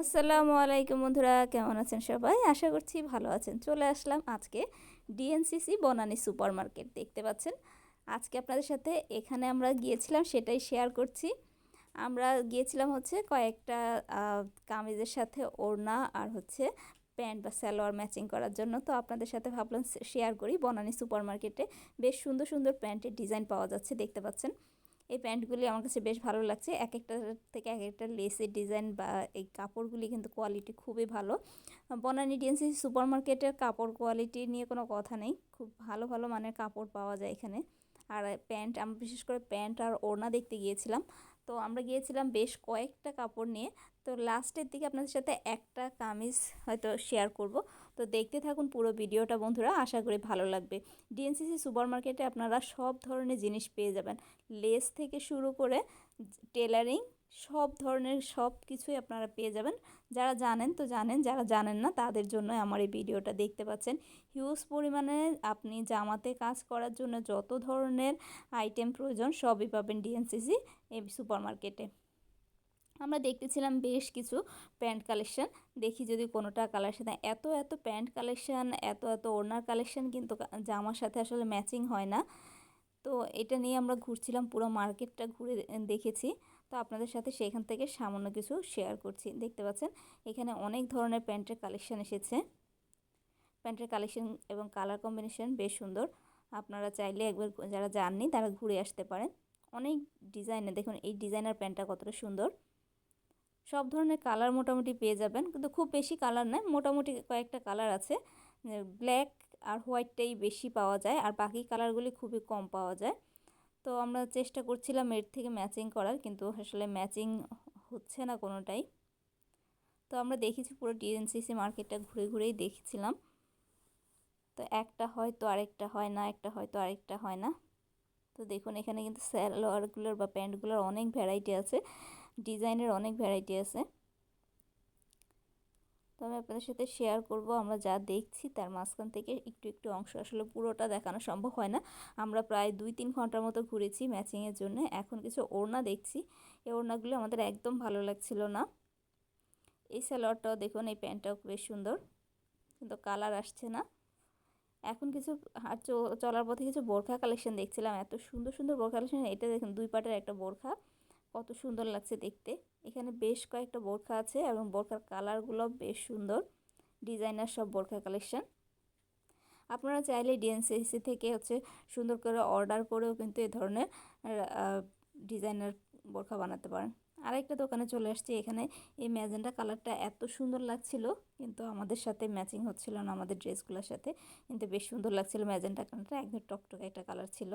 আসসালামু আলাইকুম বন্ধুরা, কেমন আছেন সবাই? আশা করছি ভালো আছেন। চলে আসলাম আজকে ডিএনসিসি বনানী সুপার মার্কেট দেখতে পাচ্ছেন? আজকে আপনাদের সাথে এখানে আমরা গিয়েছিলাম, সেটাই শেয়ার করছি। আমরা গিয়েছিলাম হচ্ছে কয়েকটা কামিজের সাথে ওড়না আর হচ্ছে প্যান্ট বা সালোয়ার ম্যাচিং করার জন্য। তো আপনাদের সাথে ভাবলাম শেয়ার করি বনানী সুপার মার্কেটে বেশ সুন্দর সুন্দর প্যান্টের ডিজাইন পাওয়া যাচ্ছে, দেখতে পাচ্ছেন? এই প্যান্টগুলি আমার কাছে বেশ ভালো লাগছে। এক একটা থেকে এক একটা লেসের ডিজাইন বা এই কাপড়গুলি কিন্তু কোয়ালিটি খুবই ভালো। বনানি ডিএনসি সুপার মার্কেটের কাপড় কোয়ালিটি নিয়ে কোনো কথা নেই। খুব ভালো ভালো মানের কাপড় পাওয়া যায় এখানে। আর প্যান্ট, আমরা বিশেষ করে প্যান্ট আর ওড়না দেখতে গিয়েছিলাম। তো আমরা গিয়েছিলাম বেশ কয়েকটা কাপড় নিয়ে। তো লাস্টের দিকে আপনাদের সাথে একটা কামিজ হয়তো শেয়ার করব। তো দেখতে থাকুন পুরো ভিডিওটা বন্ধুরা, আশা করি ভালো লাগবে। ডিএনসিসি সুপার মার্কেটে আপনারা সব ধরনের জিনিস পেয়ে যাবেন। লেস থেকে শুরু করে টেলারিং সব ধরনের সব কিছুই আপনারা পেয়ে যাবেন। যারা জানেন তো জানেন, যারা জানেন না তাদের জন্য আমার এই ভিডিওটা দেখতে পাচ্ছেন। হিউজ পরিমাণে আপনি জামাতে কাজ করার জন্য যত ধরনের আইটেম প্রয়োজন সবই পাবেন ডিএনসিসি এই সুপার মার্কেটে আমরা দেখতেছিলাম বেশ কিছু প্যান্ট কালেকশান। দেখি যদি কোনোটা কালার সাথে, এত এত প্যান্ট কালেকশান, এত এত ওড়নার কালেকশান কিন্তু জামার সাথে আসলে ম্যাচিং হয় না। তো এটা নিয়ে আমরা ঘুরছিলাম, পুরো মার্কেটটা ঘুরে দেখেছি। তো আপনাদের সাথে সেখান থেকে সামান্য কিছু শেয়ার করছি। দেখতে পাচ্ছেন, এখানে অনেক ধরনের প্যান্টের কালেকশান এসেছে। প্যান্টের কালেকশন এবং কালার কম্বিনেশন বেশ সুন্দর। আপনারা চাইলে একবার যারা যাননি তারা ঘুরে আসতে পারেন। অনেক ডিজাইনে দেখুন এই ডিজাইনার প্যান্টটা কতটা সুন্দর। সব ধরনের কালার মোটামুটি পেয়ে যাবেন। কিন্তু খুব বেশি কালার নয়, মোটামুটি কয়েকটা কালার আছে। ব্ল্যাক আর হোয়াইটটাই বেশি পাওয়া যায় আর বাকি কালারগুলি খুবই কম পাওয়া যায়। তো আমরা চেষ্টা করছিলাম এর থেকে ম্যাচিং করার, কিন্তু আসলে ম্যাচিং হচ্ছে না কোনোটাই। তো আমরা দেখেছি পুরো ডিএনসিসি মার্কেটটা ঘুরে ঘুরেই দেখেছিলাম। তো একটা হয় তো আরেকটা হয় না, একটা হয় তো আরেকটা হয় না। তো দেখুন, এখানে কিন্তু স্যালোয়ারগুলোর বা প্যান্টগুলোর অনেক ভ্যারাইটি আছে। ডিজাইনের অনেক ভ্যারাইটি আছে। তো আমি আপনাদের সাথে শেয়ার করব, আমরা যা দেখছি তার মাঝখান থেকে একটু একটু অংশ। আসলে পুরোটা দেখানো সম্ভব হয় না। আমরা প্রায় দুই তিন ঘণ্টার মতো ঘুরেছি ম্যাচিংয়ের জন্য। এখন কিছু ওড়না দেখছি। এই ওড়নাগুলো আমাদের একদম ভালো লাগছিল না। এই স্যালোয়ারটাও দেখুন, এই প্যান্টটাও বেশ সুন্দর। কিন্তু কালার আসছে না। এখন কিছু আর চলার পথে কিছু বোরখা কালেকশন দেখছিলাম। এত সুন্দর সুন্দর বোরখা কালেকশন এটা দেখুন, দুই পাটের একটা বোরখা। কত সুন্দর লাগছে দেখতে। এখানে বেশ কয়েকটা বোরখা আছে এবং বোরখার কালারগুলো বেশ সুন্দর। ডিজাইনার সব বোরখা কালেকশন। আপনারা চাইলে ডিএনসিসি থেকে হচ্ছে সুন্দর করে অর্ডার করেও কিন্তু এ ধরনের ডিজাইনার বোরখা বানাতে পারেন। আরেকটা দোকানে চলে আসছি, এখানে এই ম্যাজেন্টা কালারটা এত সুন্দর লাগছিল, কিন্তু আমাদের সাথে ম্যাচিং হচ্ছিল না আমাদের ড্রেসগুলোর সাথে, কিন্তু বেশ সুন্দর লাগছিল ম্যাজেন্টা কালারটা, একদম টকটকে একটা কালার ছিল।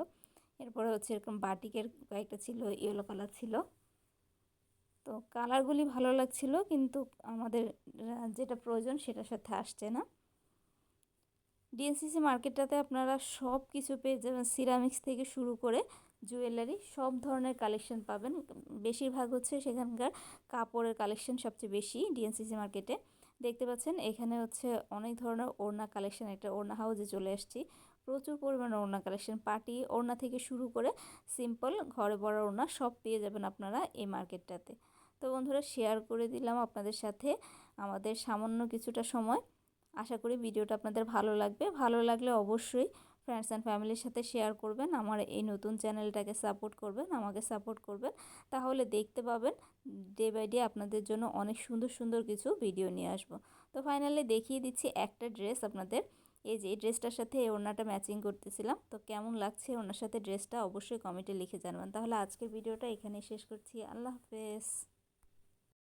এরপরে হচ্ছে এরকম বাটিকের কয়েকটা ছিল, ইয়েলো কালার ছিল। তো কালারগুলি ভালো লাগছিল, কিন্তু আমাদের যেটা প্রয়োজন সেটার সাথে আসছে না। ডিএনসিসি মার্কেটটাতে আপনারা সব কিছু পেয়ে যাবেন সিরামিক্স থেকে শুরু করে জুয়েলারি সব ধরনের কালেকশন পাবেন। বেশিরভাগ হচ্ছে সেখানকার কাপড়ের কালেকশন সবচেয়ে বেশি ডিএনসিসি মার্কেটে দেখতে পাচ্ছেন, এখানে হচ্ছে অনেক ধরনের ওড়না কালেকশন একটা ওড়না হাউজে চলে আসছি। প্রচুর পরিমাণে ওড়না কালেকশন পার্টি ওড়না থেকে শুরু করে সিম্পল ঘরে বড় ওড়না সব পেয়ে যাবেন আপনারা এই মার্কেটটাতে তো বন্ধুরা শেয়ার করে দিলাম আপনাদের সাথে আমাদের সামান্য কিছুটা সময়। আশা করি ভিডিওটা আপনাদের ভালো লাগবে। ভালো লাগলে অবশ্যই ফ্রেন্ডস অ্যান্ড ফ্যামিলির সাথে শেয়ার করবেন, আমার এই নতুন চ্যানেলটাকে সাপোর্ট করবেন, আমাকে সাপোর্ট করবেন। তাহলে দেখতে পাবেন ডে বাই ডে আপনাদের জন্য অনেক সুন্দর সুন্দর কিছু ভিডিও নিয়ে আসব। তো ফাইনালি দেখিয়ে দিচ্ছি একটা ড্রেস আপনাদের। এই যে, এই ড্রেসটার সাথে এই ওড়নাটা ম্যাচিং করতেছিলাম। তো কেমন লাগছে ওনার সাথে ড্রেসটা অবশ্যই কমেন্টে লিখে জানবেন। তাহলে আজকের ভিডিওটা এখানেই শেষ করছি। আল্লাহ হাফেজ।